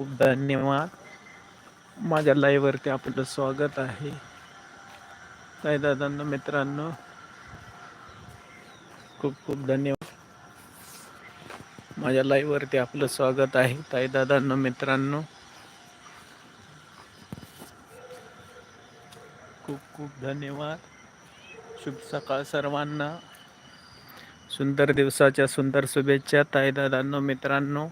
खूप धन्यवाद. माझ्या लाईव्हवरती आपलं स्वागत आहे. ताई दादांनो मित्रांनो खूप खूप धन्यवाद. माझ्या लाईव्हवरती आपलं स्वागत आहे. ताई दादांनो मित्रांनो खूप खूप धन्यवाद. शुभ सकाळ सर्वांना. सुंदर दिवसाच्या सुंदर शुभेच्छा. ताई दादांनो मित्रांनो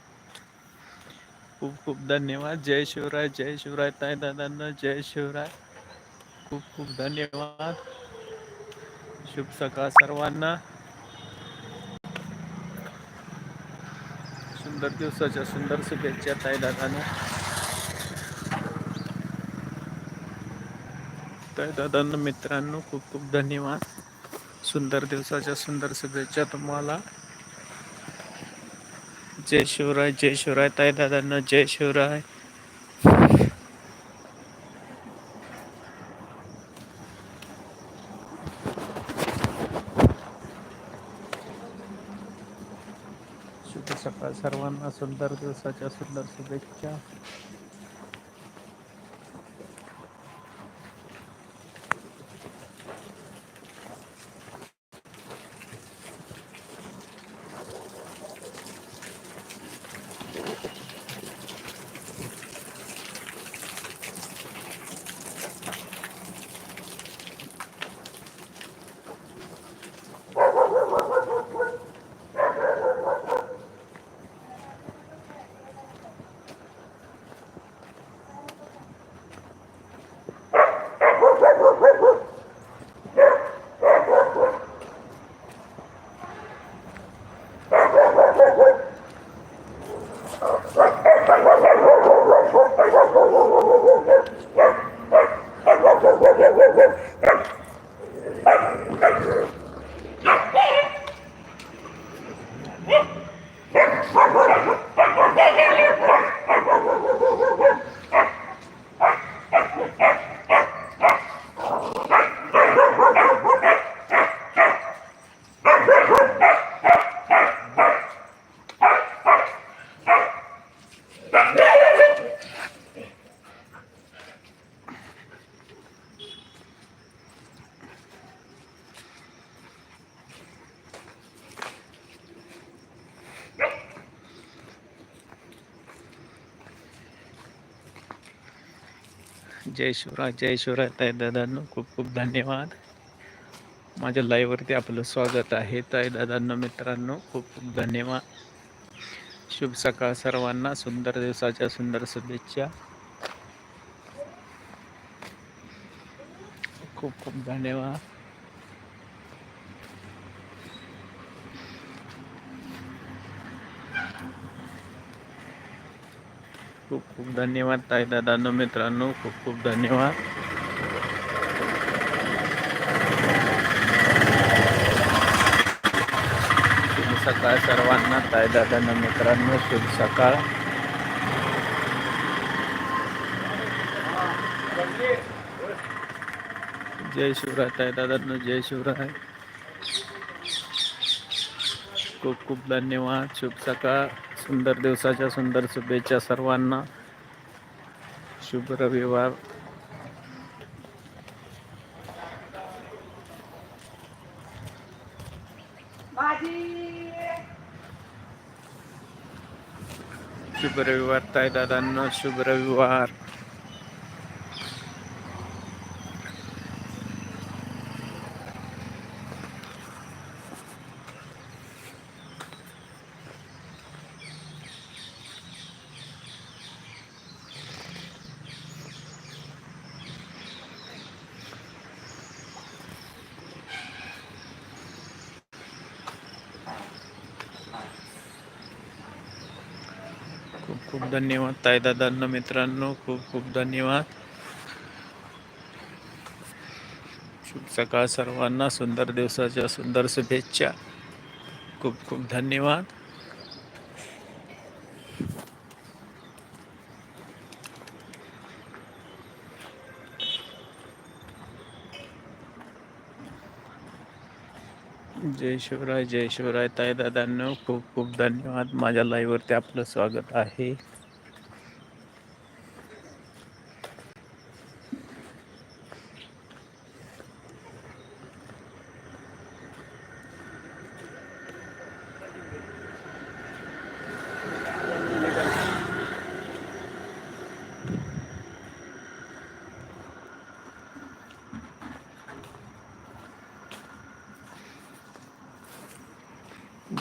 खूप खूप धन्यवाद. जय शिवराय जय शिवराय ताय दादांना. जय शिवराय. खूप खूप धन्यवाद. शुभ सकाळ सर्वांना. सुंदर दिवसाच्या सुंदर शुभेच्छा ताई दादांना. ताई दादांना मित्रांनो खूप खूप धन्यवाद. सुंदर दिवसाच्या सुंदर शुभेच्छा तुम्हाला. जय शिवराय जय शिवराय ताई दादांना जय शिवराय. सकाळ सर्वांना सुंदर दिवसाच्या सुंदर शुभेच्छा. जय शिवराय जय शिवराय. ताई दादांनो खूप खूप धन्यवाद. माझ्या लाईव्हवरती आपलं स्वागत आहे. ताई दादांनो मित्रांनो खूप खूप धन्यवाद. शुभ सकाळ सर्वांना. सुंदर दिवसाच्या सुंदर शुभेच्छा. खूप खूप धन्यवाद. खूप धन्यवाद ताई दादांनो मित्रांनो खूप खूप धन्यवाद. शुभ सकाळ सर्वांना ताई दादांनो मित्रांनो शुभ सकाळ. जय शिवराय ताई दादांनो जय शिवराय. खूप खूप धन्यवाद शुभ सकाळ. सुंदर दिवसाच्या सुंदर शुभेच्छा सर्वांना. शुभ रविवार शुभ रविवार ताई दादांनो शुभ रविवार खूप धन्यवाद. ताई दादांना मित्रांनो खूप खूप धन्यवाद. शुभ सकाळ सर्वांना सुंदर दिवसाच्या सुंदर शुभेच्छा. खूप खूप धन्यवाद. जय शिवराय जय शिवराय. ताईदादांनो खूप खूप धन्यवाद. माझ्या लाईव्हवरती आपलं स्वागत आहे.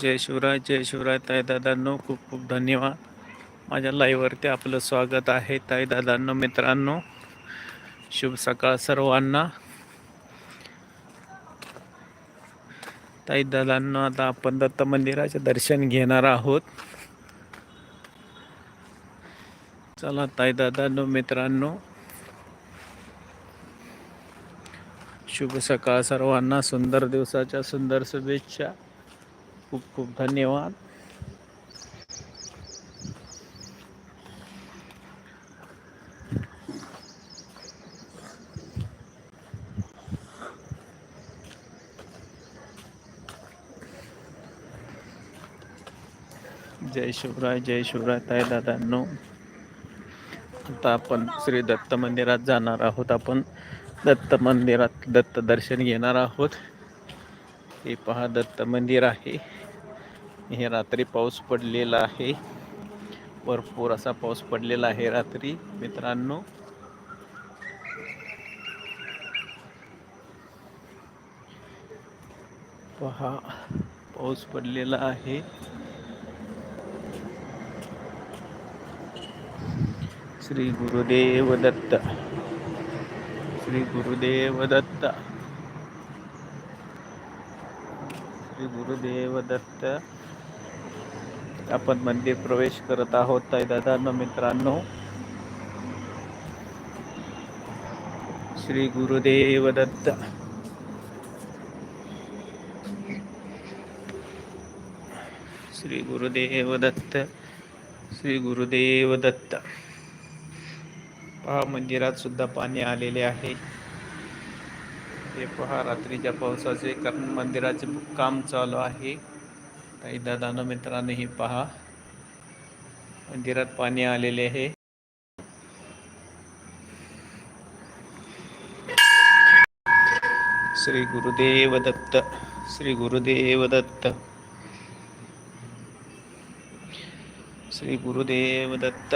जय शिवराय जय शिवराय. ताईदादांनो खूप खूप धन्यवाद. माझ्या लाईव्हवरती आपलं स्वागत आहे. ताईदादांनो मित्रांनो शुभ सकाळ सर्वांना. ताईदादांनो आता आपण दत्त मंदिराचे दर्शन घेणार आहोत. चला ताईदादांनो मित्रांनो. शुभ सकाळ सर्वांना. सुंदर दिवसाच्या सुंदर शुभेच्छा. खूप खूप धन्यवाद. जय शिवराय जय शिवराय ताय दादांनो. आता आपण श्री दत्त मंदिरात जाणार आहोत. आपण दत्त मंदिरात दत्त दर्शन घेणार आहोत. हे पहा दत्त मंदिर आहे. हे रात्री पाऊस पडलेला आहे. भरपूर असा पाऊस पडलेला आहे रात्री मित्रांनो. पहा पाऊस पडलेला आहे. श्री गुरुदेव दत्त. श्री गुरुदेव दत्त. श्री गुरुदेव दत्त. आपण मंदिर प्रवेश करत आहोत ताई दादांनो मित्रांनो. श्री गुरुदेव दत्त. श्री गुरुदेव दत्त. श्री गुरुदेव दत्त. पहा मंदिरात सुद्धा पाणी आलेले आहे. हे पहा रात्रीच्या पावसाचे कारण मंदिराचे काम चालू आहे. काही दादानं हे पहा. मंदिरात पाणी आलेले आहे. श्री गुरुदेव दत्त श्री गुरुदेव दत्त. श्री गुरुदेव दत्त.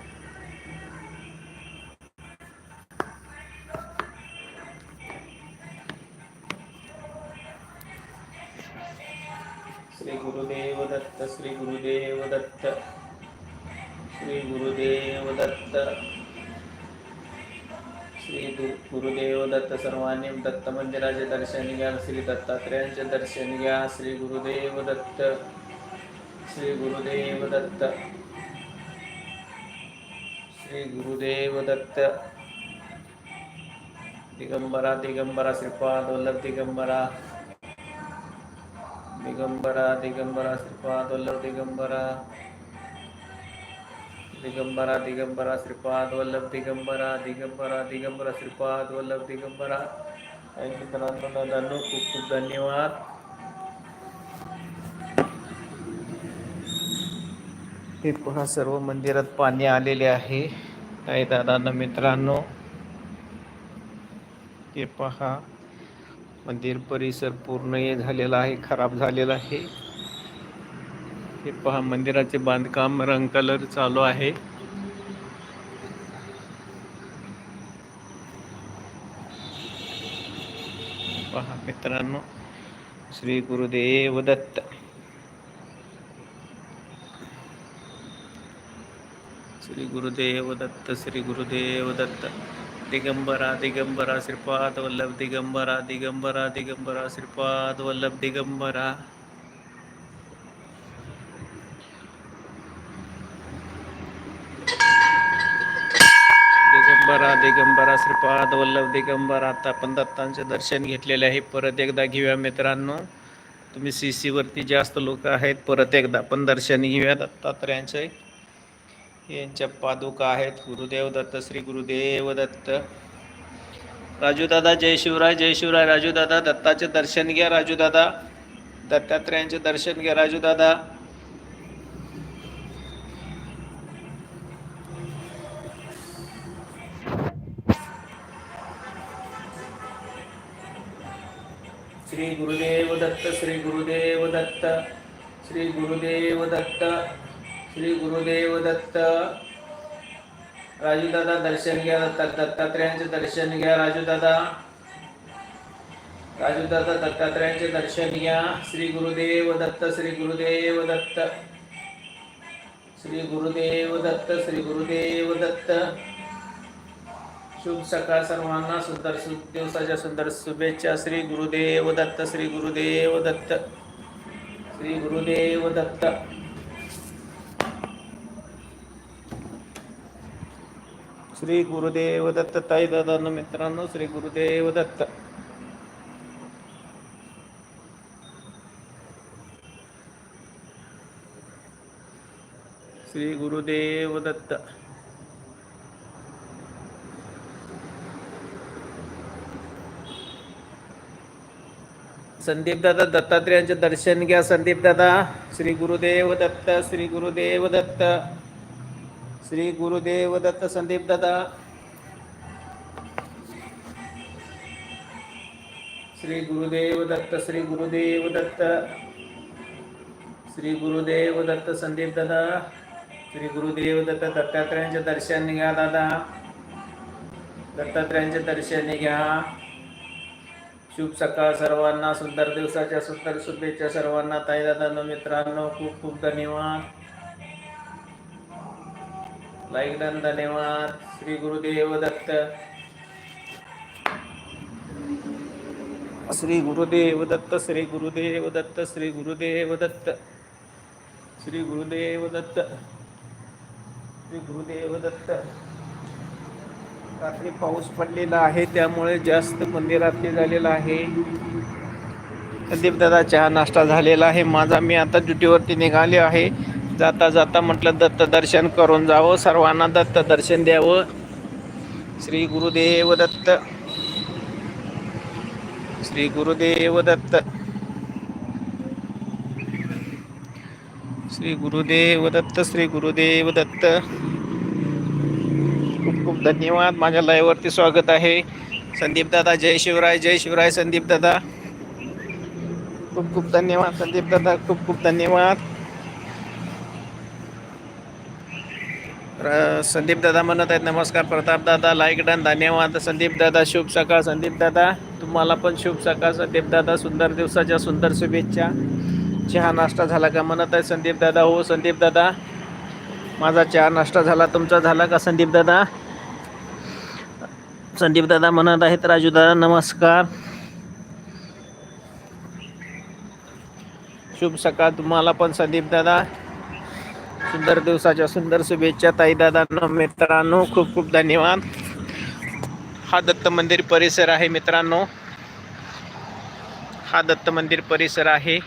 दत्त मंदिराचे दर्शन घ्या श्री दत्तात्रेयांचे दर्शन घ्या श्री गुरुदेव दत्त श्री गुरुदेव दत्त श्री गुरुदेव दत्त. दिगंबरा दिगंबरा श्रीपाद वल्लभ दिगंबरा. दिगंबरा दिगंबरा श्रीपाद वल्लभ दिगंबरा. दिगंबरा दिगंबरा श्रीपाद वल्लभ दिगंबरा. दिगंबरा दिगंबरा श्रीपाद वल्लभ दिगंबरा. काही मित्रांनो दादांनो खूप खूप धन्यवाद. हे पहा सर्व मंदिरात पाणी आलेले आहे. काही दादांना मित्रांनो हे पहा. मंदिर परिसर पूर्ण हे झालेला आहे खराब झालेला आहे. हे पहा मंदिराचे बांधकाम रंग कलर चालू आहे. ಮಿತ್ರನ್ನು ಶ್ರೀ ಗುರುದೇವ ದತ್ತ. ಶ್ರೀ ಗುರುದೇವ ದತ್ತ, ಶ್ರೀ ಗುರುದೇವ ದತ್ತ. ದಿಗಂಬರ ದಿಗಂಬರ, ಶ್ರೀಪಾದ ವಲ್ಲಭ ದಿಗಂಬರ ದಿಗಂಬರ ದಿಗಂಬರ, ಶ್ರೀಪಾದ ವಲ್ಲಭ ದಿಗಂಬರ. दिगंबरा श्रीपाद वल्लभ दिगंबर आता आपण दत्तांचे दर्शन घेतलेले आहे. परत एकदा घेऊया मित्रांनो. तुम्ही सी सी वरती जास्त लोक आहेत परत एकदा आपण दर्शन घेऊया दत्तात्रयांचे. यांच्या पादुका आहेत गुरुदेव दत्त श्री गुरुदेव दत्त. राजू दादा जय शिवराय जय शिवराय. राजूदादा दत्ताचे दर्शन घ्या राजूदादा दत्तात्रयांचे दर्शन घ्या राजूदादा श्री गुरुदेव दत्त श्री गुरुदेव दत्त श्री गुरुदेव दत्त श्री गुरुदेव दत्त. राजू दादा दर्शन घ्या दत्त दत्तात्रेयांचे दर्शन घ्या राजू दादा राजू दादा दत्तात्रेयांचे दर्शन घ्या. श्री गुरुदेव दत्त श्री गुरुदेव दत्त. श्री गुरुदेव दत्त श्री गुरुदेव दत्त. शुभ सकाळ सर्वांना सुंदर सु दिवसाच्या सुंदर शुभेच्छा. श्री गुरुदेव दत्त श्री गुरुदेव दत्त. श्री गुरुदेव दत्त. श्री गुरुदेव दत्त ताई दादा मित्रांनो श्री गुरुदेव दत्त. श्री गुरुदेव दत्त. संदीप दादा दत्तात्रेयांचे दर्शन घ्या. संदीप दादा श्री गुरुदेव दत्त श्री गुरुदेव दत्त. श्री गुरुदेव दत्त संदीप दादा श्री गुरुदेव दत्त श्री गुरुदेव दत्त. श्री गुरुदेव दत्त संदीप दादा श्री गुरुदेव दत्त दत्तात्रेयांचे दर्शन घ्या दादा. दत्तात्रेयांचे दर्शन घ्या. शुभ सकाळ सर्वांना सुंदर दिवसाच्या सुंदर शुभेच्छा सर्वांना. ताई दादा मित्रांनो खूप खूप धन्यवाद. लाईक डन धन्यवाद. श्री गुरुदेव दत्त. श्री गुरुदेव दत्त श्री गुरुदेव दत्त श्री गुरुदेव दत्त. श्री गुरुदेव दत्त. श्री गुरुदेव दत्त. रात्री पाऊस पडलेला आहे त्यामुळे जास्त मंदिरातले झालेला आहे. प्रदीपदादा चहा नाश्ता झालेला आहे. माझा मी आता ड्युटीवरती निघाले आहे. जाता जाता म्हटलं दत्त दर्शन करून जावं. सर्वांना दत्त दर्शन द्यावं. श्री गुरुदेव दत्त. श्री गुरुदेव दत्त. श्री गुरुदेव दत्त श्री गुरुदेव दत्त. धन्यवाद. माझ्या लाईव्हवरती स्वागत आहे. संदीप दादा जय शिवराय जय शिवराय संदीप दादा. खूप खूप धन्यवाद संदीप दादा खूप खूप धन्यवाद. र- संदीप दादा म्हणत आहेत नमस्कार प्रताप दादा लाईक डन धन्यवाद. संदीप दादा शुभ सकाळ. संदीप दादा तुम्हाला पण शुभ सकाळ. संदीप दादा सुंदर दिवसाच्या सुंदर शुभेच्छा. चहा नाश्ता झाला का? म्हणत आहे संदीप दादा. हो संदीप दादा. माझा चहा नाश्ता झाला तुमचा झाला का संदीप दादा? संदीप दादा म्हणत आहेत राजू दादा नमस्कार. शुभ सकाळ तुम्हाला पण संदीप दादा. सुंदर दिवसाच्या सुंदर शुभेच्छा ताई दादांनो मित्रांनो खूप खूप धन्यवाद. हा दत्त मंदिर परिसर आहे मित्रांनो. हा दत्त मंदिर परिसर आहे.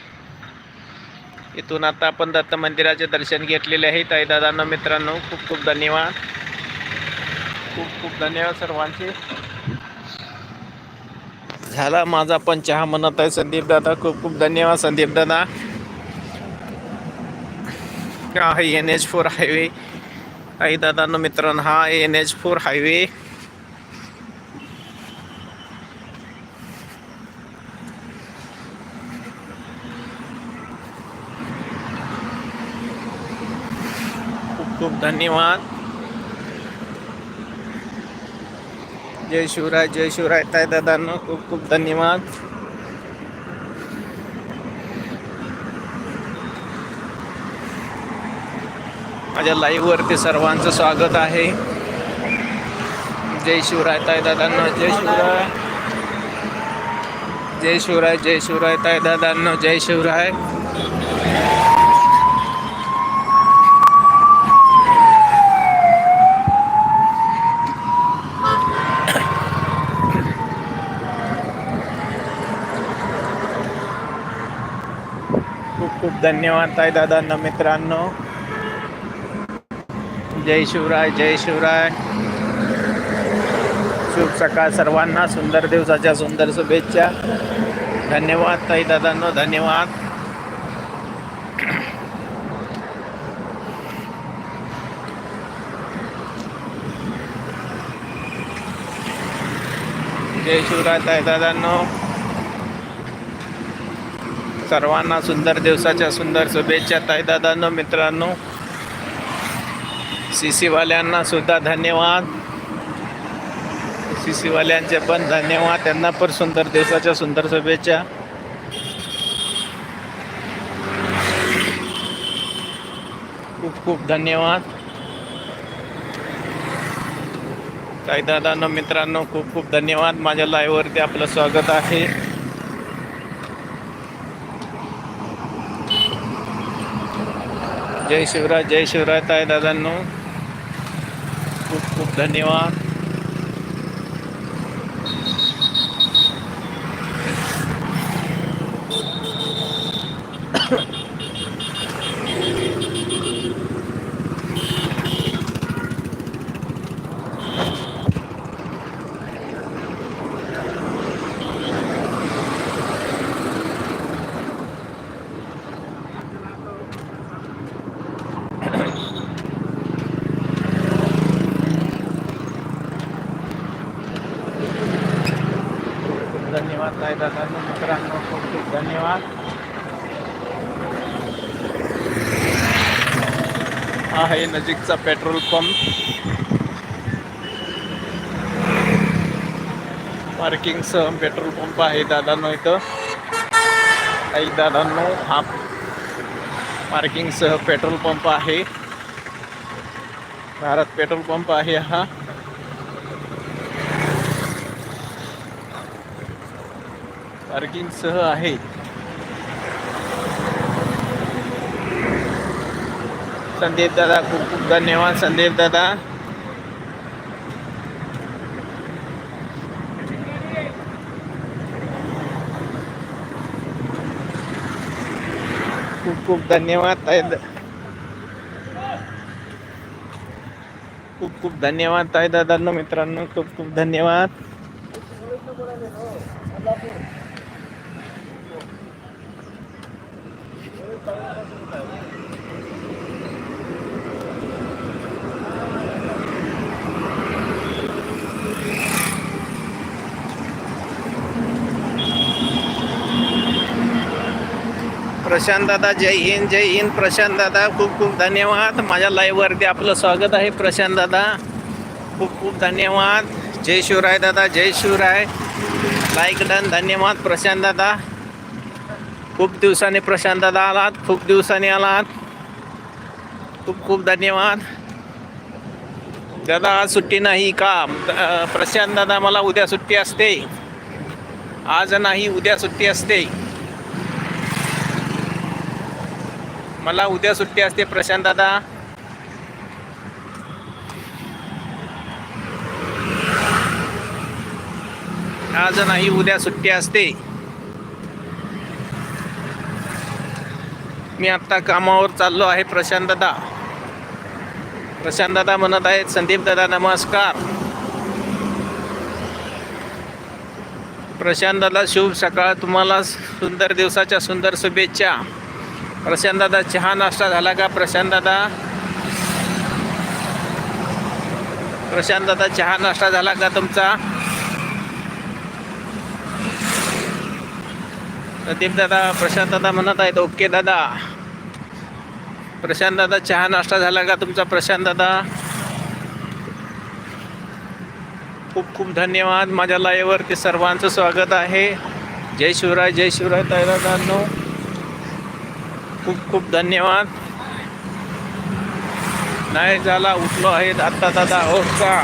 इथून आता आपण दत्त मंदिराचे दर्शन घेतलेले आहे ताई दादांना मित्रांनो खूप खूप धन्यवाद. खूप खूप धन्यवाद सर्वांचे. झाला माझा पण चहा म्हणत आहे संदीप दादा. खूप खूप धन्यवाद संदीप दादा. आहे एन एच फोर हायवे आई दादांनो मित्रांनो हा एन एच फोर हायवे खूप खूप धन्यवाद. जय शिवराय जय शिवराय. ताय दादांना खूप खूप धन्यवाद. माझ्या लाईव्ह वरती सर्वांचं स्वागत आहे. जय शिवराय ताय दादांना जय शिवराय. जय शिवराय जय शिवराय ताय दादांना जय शिवराय खूप खूप धन्यवाद ताई दादांना मित्रांनो. जय शिवराय जय शिवराय. शुभ सकाळ सर्वांना सुंदर दिवसाच्या सुंदर शुभेच्छा. धन्यवाद ताई दादांनो धन्यवाद. जय शिवराय ताई दादांनो. सर्वांना सुंदर दिवसाच्या सुंदर शुभेच्छा ताईदादांनो मित्रांनो. सी सीवाल्यांना सुद्धा धन्यवाद. सी सीवाल्यांचे पण धन्यवाद. त्यांना पण सुंदर दिवसाच्या सुंदर शुभेच्छा. खूप खूप धन्यवाद. काही दादांनो मित्रांनो खूप खूप धन्यवाद. माझ्या लाईव्हवरती आपलं स्वागत आहे. जय शिवराय जय शिवराय ताई दादांनो. खूप खूप धन्यवाद खूप धन्यवाद ताई दादांनो मित्रांनो खूप खूप धन्यवाद हा आहे नजीकचा पेट्रोल पंप. पार्किंगसह पेट्रोल पंप आहे दादांनो इथं. काही दादांनो हा पार्किंगसह पेट्रोल पंप आहे. भारत पेट्रोल पंप आहे हा. पार्किंग सह आहे. संदीप दादा खूप खूप धन्यवाद संदीप दादा. खूप खूप धन्यवाद ताई. द- खूप खूप धन्यवाद ताई दादांना मित्रांनो खूप खूप धन्यवाद. प्रशांत दादा जय हिंद जय हिंद. प्रशांत दादा खूप खूप धन्यवाद. माझ्या लाईव्हवरती आपलं स्वागत आहे प्रशांत दादा. खूप खूप धन्यवाद. जय शिवराय दादा जय शिवराय. लाईक डन धन्यवाद प्रशांत दादा. खूप दिवसांनी प्रशांत दादा आलात खूप दिवसांनी आलात. खूप खूप धन्यवाद. दादा आज सुट्टी नाही का? प्रशांत दादा मला उद्या सुट्टी असते. आज नाही उद्या सुट्टी असते. मला उद्या सुट्टी असते. प्रशांत दादा. आज नाही उद्या सुट्टी असते. मी आत्ता कामावर चाललो आहे प्रशांत दादा. प्रशांत दादा म्हणत आहेत संदीप दादा नमस्कार. प्रशांत दादा शुभ सकाळ. तुम्हाला सुंदर दिवसाच्या सुंदर शुभेच्छा. प्रशांत दादा चहा नाश्ता झाला का? प्रशांत दादा. प्रशांत दादा चहा नाश्ता झाला का तुमचा? प्रदीप दादा प्रशांत दादा म्हणत आहेत ओके दादा. प्रशांत दादा चहा नाश्ता झाला का तुमचा? प्रशांत दादा. खूप खूप धन्यवाद. माझ्या लाईव्हवरती सर्वांचं स्वागत आहे. जय शिवराय जय शिवराय दादांनो. खूप खूप धन्यवाद. नाही झाला उठलो आहेत आत्ता दादा. हो का?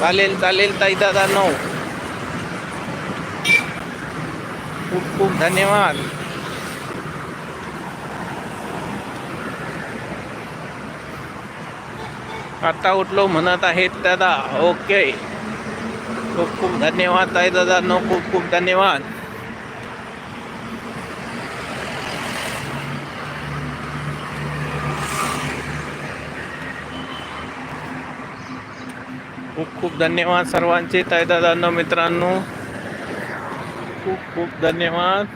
चालेल चालेल ताई दादा नो खूप खूप धन्यवाद. आता उठलो म्हणत आहेत दादा. ओके. खूप खूप धन्यवाद ताई दादा. नो खूप खूप धन्यवाद. खूप खूप धन्यवाद सर्वांचे. ताईदादांनो मित्रांनो खूप खूप धन्यवाद.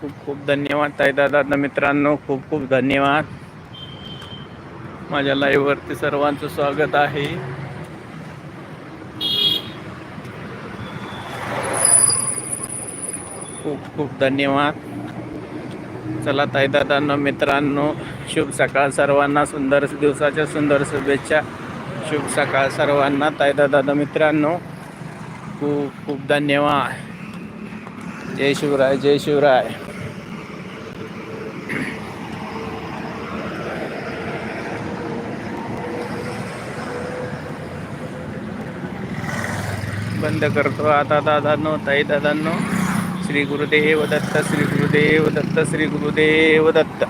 खूप खूप धन्यवाद ताईदादा मित्रांनो खूप खूप धन्यवाद. माझ्या लाईव्ह वरती सर्वांचं स्वागत आहे. खूप खूप धन्यवाद. चला ताईदादांनो मित्रांनो शुभ सकाळ सर्वांना. सुंदर दिवसाच्या सुंदर शुभेच्छा. शुभ सकाळ सर्वांना. ताईदादा मित्रांनो खूप खूप धन्यवाद. जय शिवराय जय शिवराय. बंद करतो आता दादांनो ताई दादांनो श्री गुरुदेव दत्त श्री गुरुदेव दत्त श्री गुरुदेव दत्त